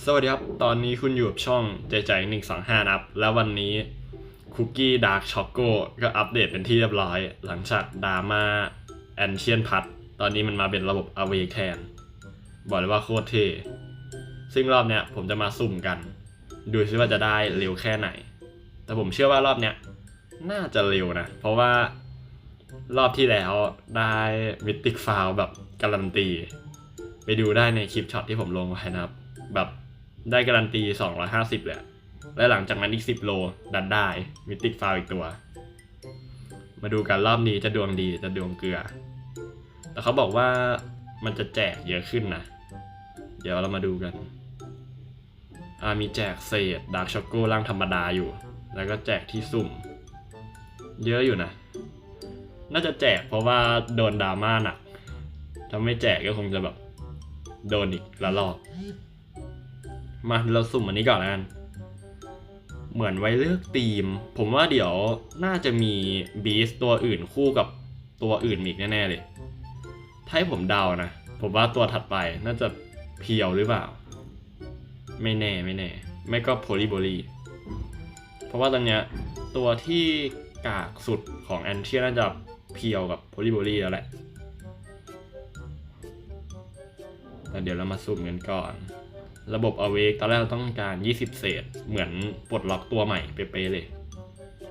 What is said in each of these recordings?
สวัสดีครับ ตอนนี้คุณอยู่กับช่องใจใจหนึ่งสองห้านับ แล้ววันนี้คุกกี้ดาร์กช็อกโกก็อัปเดตเป็นที่เรียบร้อย หลังจากดราม่าแอนเชียนพัทตอนนี้มันมาเป็นระบบอเวแคนบอกเลยว่าโคตรเท่ซึ่งรอบเนี้ยผมจะมาสุ่มกัน ดูซิว่าจะได้เร็วแค่ไหน แต่ผมเชื่อว่ารอบเนี้ยน่าจะเร็วนะ เพราะว่ารอบที่แล้วได้มิติกฟาวแบบการันตี ไปดูได้ในคลิปช็อตที่ผมลงไว้นะครับ แบบ ได้การันตี 250เลยอะและหลังจากนั้นอีก 10 โล ดันได้มิติกฟาวอีกตัว มาดูกันรอบนี้จะดวงดีจะดวงเกลือ แต่เขาบอกว่ามันจะแจกเยอะขึ้นนะ เดี๋ยวเรามาดูกันอามีแจกเศษดาร์กช็อกโกร่างธรรมดาอยู่ แล้วก็แจกที่สุ่ม เยอะอยู่นะ น่าจะแจกเพราะว่าโดนดราม่าหนักถ้าไม่แจกก็คงจะแบบ โดนอีกละรอบ มาเราสุ่มอันนี้ก่อนแล้วกัน เหมือนไว้เลือกธีม ผมว่าเดี๋ยวน่าจะมีบีสตัวอื่นคู่กับตัวอื่นอีกแน่ๆเลยถ้าให้ผมเดานะ ผมว่าตัวถัดไปน่าจะเพียวหรือเปล่า ไม่แน่ไม่แน่ ไม่ก็โพลีโบลีเพราะว่าตอนเนี้ยตัวที่กากสุดของแอนเทียน่าจะเพียวกับโพลีโบลีแล้วแหละแต่เดี๋ยวเรามาสุ่มกันก่อน ระบบ Awake ตอนแรกเราต้องการ 20 เศษ เหมือนปลดล็อกตัวใหม่เป๊ะเลย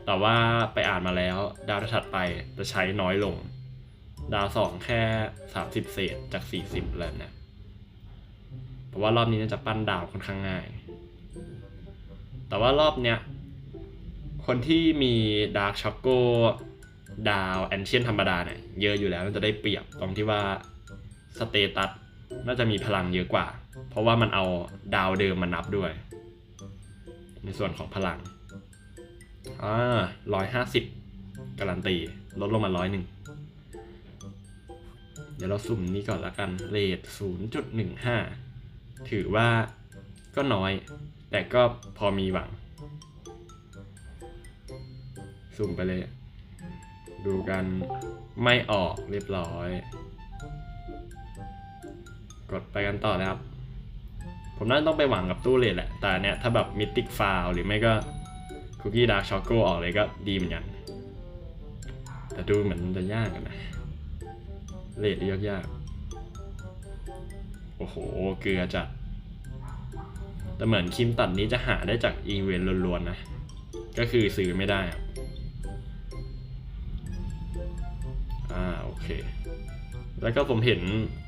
แต่ว่าไปอ่านมาแล้วดาวถัดไปจะใช้น้อยลง ดาว 2 แค่ 30 เศษจาก 40 แล้วนะ เพราะว่ารอบนี้น่าจะปั้นดาวค่อนข้างง่าย แต่ว่ารอบเนี้ย คนที่มีดาร์ c ช็อกโกดาวแอนเชียนธรรมดาเนี่ยเยอะอยู่แล้วน่าจะได้เปรียบตรงที่ว่าสเตตัสน่าจะมีพลังเยอะกว่า เพราะว่ามันเอาดาวเดิมมานับด้วย ในส่วนของพลังอ่าร้อยห้าสิบการันตี ลดลงมาร้อยหนึ่งเดี๋ยวเราสุ่มนี้ก่อนละกันเรทศูนย์จุดหนึ่งห้าถือว่าก็น้อย แต่ก็พอมีหวัง สุ่มไปเลย ดูกันไม่ออกเรียบร้อย กดไปกันต่อนะครับ ผมน่าต้องไปหวังกับตู้เลทแหละ แต่เนี้ยถ้าแบบมิติกฟาวหรือไม่ก็คุกกี้ดาร์ c ช็อกโกออกเลยก็ดีเหมือนกัน แต่ดูเหมือนจะยากกันนะ เลทยากยากๆโอ้โห เกลือจัด แต่เหมือนคิมตัดนี้จะหาได้จากอีเวนต์ล้วนๆนะ ก็คือซื้อไม่ได้อ่าโอเค แล้วก็ผมเห็น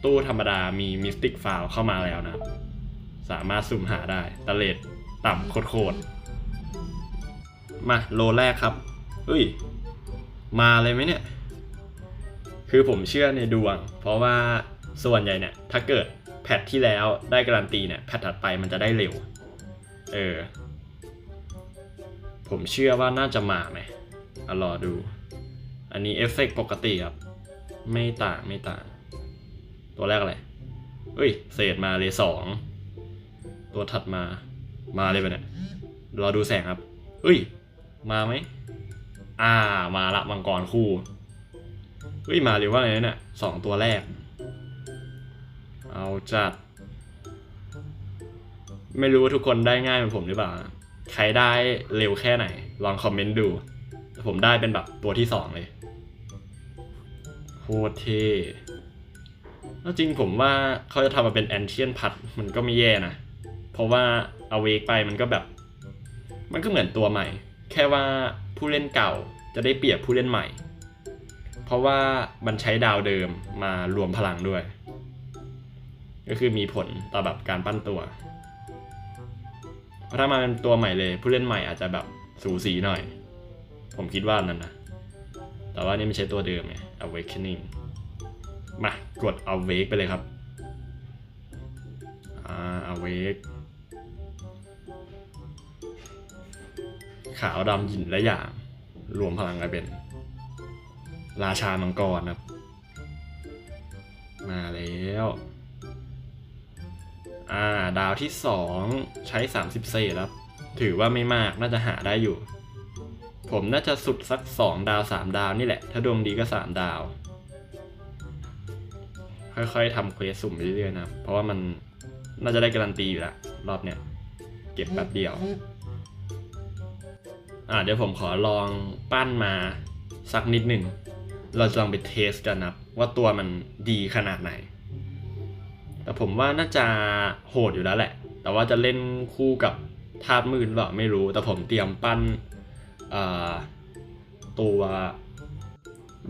ตู้ธรรมดามีมิสติกฟาวเข้ามาแล้วนะ สามารถสุ่มหาได้ตะเลดต่ำโคตรๆมาโลแรกครับเฮ้ย มาเลยไหมเนี่ย คือผมเชื่อในดวง เพราะว่าส่วนใหญ่เนี่ย ถ้าเกิดแพทที่แล้วได้การันตีเนี่ย แพทถัดไปมันจะได้เร็ว เออ ผมเชื่อว่าน่าจะมาไหมอะรอดู อันนี้เอฟเฟกต์ปกติครับ ไม่ต่างไม่ต่าง ตัวแรกอะไรเฮ้ย เศษมาเลยสอง ตัวถัดมา มาเลยปะเนี่ยรอดูแสงครับเฮ้ย มาไหม อ่า มาละมังกรคู่ เฮ้ย มาเร็วว่าอะไรเนี่ยสองตัวแรก เอาจัด ไม่รู้ว่าทุกคนได้ง่ายเหมือนผมหรือเปล่า ใครได้เร็วแค่ไหน ลองคอมเมนต์ดู ผมได้เป็นแบบตัวที่สองเลยโคตรเท่แล้วจริงผมว่าเขาจะทำมาเป็นแอนเชียนพัดมันก็ไม่แย่นะ เพราะว่าเอาเวกไปมันก็แบบ มันก็เหมือนตัวใหม่ แค่ว่าผู้เล่นเก่าจะได้เปรียบผู้เล่นใหม่ เพราะว่ามันใช้ดาวเดิมมารวมพลังด้วย ก็คือมีผลต่อแบบการปั้นตัว เพราะถ้ามาเป็นตัวใหม่เลย ผู้เล่นใหม่อาจจะแบบสูสีหน่อย ผมคิดว่านั้นนะแต่ว่านี่ไม่ใช่ตัวเดิมไง awakening มากด awake ไปเลยครับ อ่า awake ขาวดำหยินและหยาง รวมพลังกันเป็น ราชามังกรครับ มาแล้วอ่าดาวที่สองใช้30เศษครับ ถือว่าไม่มากน่าจะหาได้อยู่ ผมน่าจะสุดสัก2ดาว3ดาวนี่แหละ ถ้าดวงดีก็3ดาว ค่อยๆทำเควสสุ่มไปเรื่อยๆนะ เพราะว่ามันน่าจะได้การันตีอยู่ล้วรอบเนี้ยเก็บแบบเดียว อ่าเดี๋ยวผมขอลองปั้นมาสักนิดหนึ่ง เราจะลองไปเทสกันนะว่าตัวมันดีขนาดไหน แต่ผมว่าน่าจะโหดอยู่แล้วแหละ แต่ว่าจะเล่นคู่กับธาตุมืดหรือเปล่าไม่รู้ แต่ผมเตรียมปั้นตัว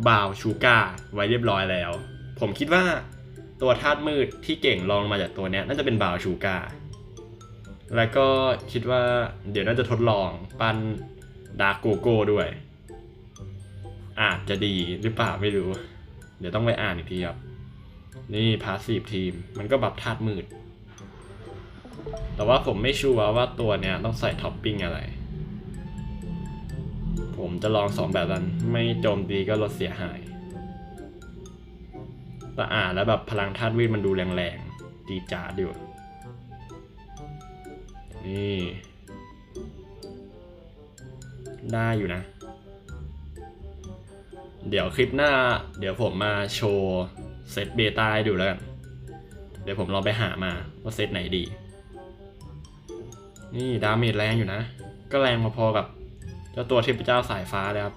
บาวชูก้าไว้เรียบร้อยแล้ว ผมคิดว่าตัวธาตุมืดที่เก่งลองมาจากตัวนี้น่าจะเป็นบาวชูก้าแล้วก็คิดว่าเดี๋ยวน่าจะทดลองปั้น ดาร์กโกโก้ด้วย อาจจะดีหรือเปล่าไม่รู้ เดี๋ยวต้องไปอ่านอีกทีครับ นี่พาสซีฟทีม มันก็บับธาตุมืด แต่ว่าผมไม่ชัวร์ว่าตัวเนี้ยต้องใส่ท็อปปิ้งอะไร ผมจะลองสองแบบนั้น ไม่โจมตีก็ลดเสียหายแต่อ่านแล้วแบบพลังธาตุมืดมันดูแรงๆดีจ้าดอยู่นี่ ได้อยู่นะ เดี๋ยวคลิปหน้า เดี๋ยวผมมาโชว์เซตเบต้าให้ดูแล้วกัน เดี๋ยวผมลองไปหามาว่าเซตไหนดี นี่ดาเมจแรงอยู่นะ ก็แรงมาพอกับเจ้าตัวเทพเจ้าสายฟ้าเลยครับ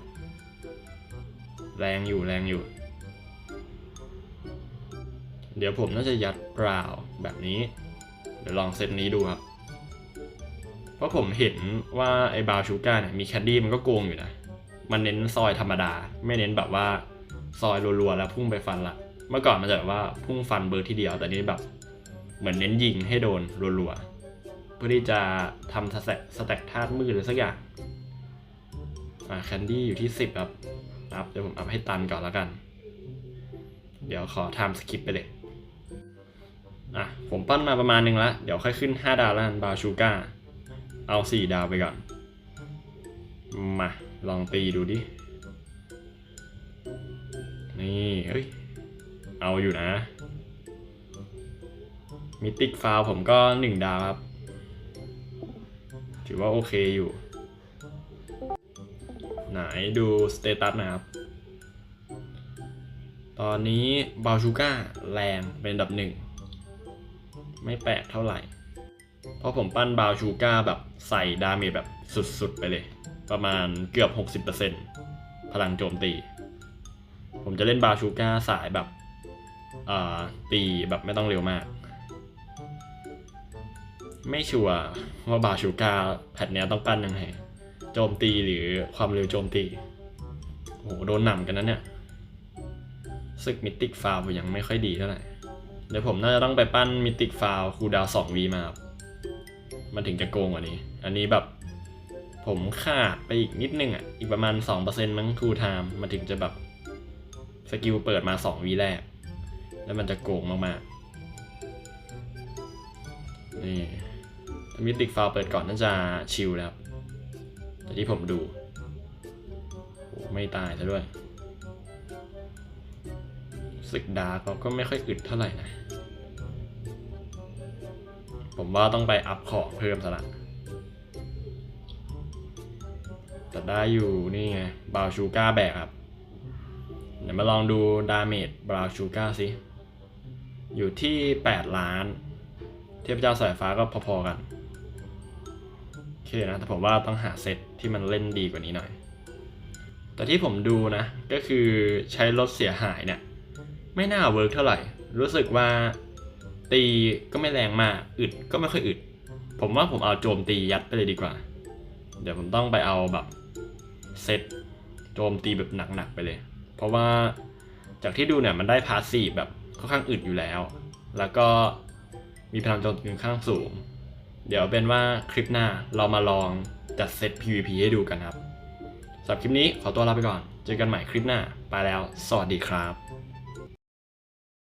แรงอยู่แรงอยู่ เดี๋ยวผมน่าจะยัดเปล่าแบบนี้ เดี๋ยวลองเซตนี้ดูครับ เพราะผมเห็นว่าไอ้บาวชูก้าเนี่ยมีแคดดี้มันก็โกงอยู่นะ มันเน้นซอยธรรมดา ไม่เน้นแบบว่าซอยรัวๆแล้วพุ่งไปฟันละ เมื่อก่อนมันจะแบบว่าพุ่งฟันเบอร์ที่เดียว แต่นี้แบบเหมือนเน้นยิงให้โดนรัวๆ เพื่อที่จะทำสแต็กสแต็กธาตุมืดหรือสักอย่าง อ่าแคนดี้อยู่ที่ 10ครับ อัพเดี๋ยวผมอัพให้ตันก่อนแล้วกัน เดี๋ยวขอทำสกิปไปเลย อะผมปั้นมาประมาณนึงแล้วเดี๋ยวค่อยขึ้น 5 ดาวแล้วกันบาวชูก้า เอา4ดาวไปก่อน มา ลองตีดูดิ นี่ เฮ้ย เอาอยู่นะ มิติกฟาวผมก็1ดาวครับ ถือว่าโอเคอยู่ ไหนดูสเตตัสนะครับ ตอนนี้บาชูก้าแรงเป็นดับหนึ่ง ไม่แปลกเท่าไหร่ เพราะผมปั้นบาวชูก้าแบบใส่ดาเมจแบบสุดๆไปเลย ประมาณเกือบ 60%พลังโจมตี ผมจะเล่นบาวชูก้าสายแบบตีแบบไม่ต้องเร็วมาก ไม่ชัวร์ว่าบาวชูก้าแพทเนี้ยต้องปั้นยังไงโจมตีหรือความเร็วโจมตีโอ้โหโดนหนำกันนะเนี่ยศึกมิติกฟาวยังไม่ค่อยดีเท่าไหร่เดี๋ยวผมน่าจะต้องไปปั้นมิติกฟาวคูดาวสองวีมาครับ มันถึงจะโกงกว่านี้ อันนี้แบบผมขาดไปอีกนิดนึงอะ อีกประมาณ 2%มั้งทูไทม์มันถึงจะแบบสกิลเปิดมา 2 วีแรก แล้วมันจะโกงมากๆ นี่ถ้ามิติกฟาวเปิดก่อนน่าจะชิลแล้วครับแต่ที่ผมดูโอ้ไม่ตายซะด้วยสึกดาร์กเราก็ไม่ค่อยอึดเท่าไหร่นะ ผมว่าต้องไปอัพของเพิ่มซะละแต่ได้อยู่นี่ไงบราวชูก้าแบกครับ เดี๋ยวมาลองดูดาเมจบราวชูก้าสิ อยู่ที่ 8 ล้าน เทพเจ้าสายฟ้าก็พอๆกัน โอเคนะ แต่ผมว่าต้องหาเซตที่มันเล่นดีกว่านี้หน่อย แต่ที่ผมดูนะ ก็คือใช้รถเสียหายเนี่ย ไม่น่าเวิร์กเท่าไหร่ รู้สึกว่า ตีก็ไม่แรงมากอึดก็ไม่ค่อยอึด ผมว่าผมเอาโจมตียัดไปเลยดีกว่า เดี๋ยวผมต้องไปเอาแบบเซตโจมตีแบบหนักๆไปเลย เพราะว่าจากที่ดูเนี่ยมันได้พาสซีฟแบบค่อนข้างอึดอยู่แล้ว แล้วก็มีพลังโจมตีค่อนข้างสูง เดี๋ยวเป็นว่าคลิปหน้าเรามาลองจัดเซต PVP ให้ดูกันครับสำหรับคลิปนี้ขอตัวลาไปก่อน เจอกันใหม่คลิปหน้า ไปแล้ว สวัสดีครับ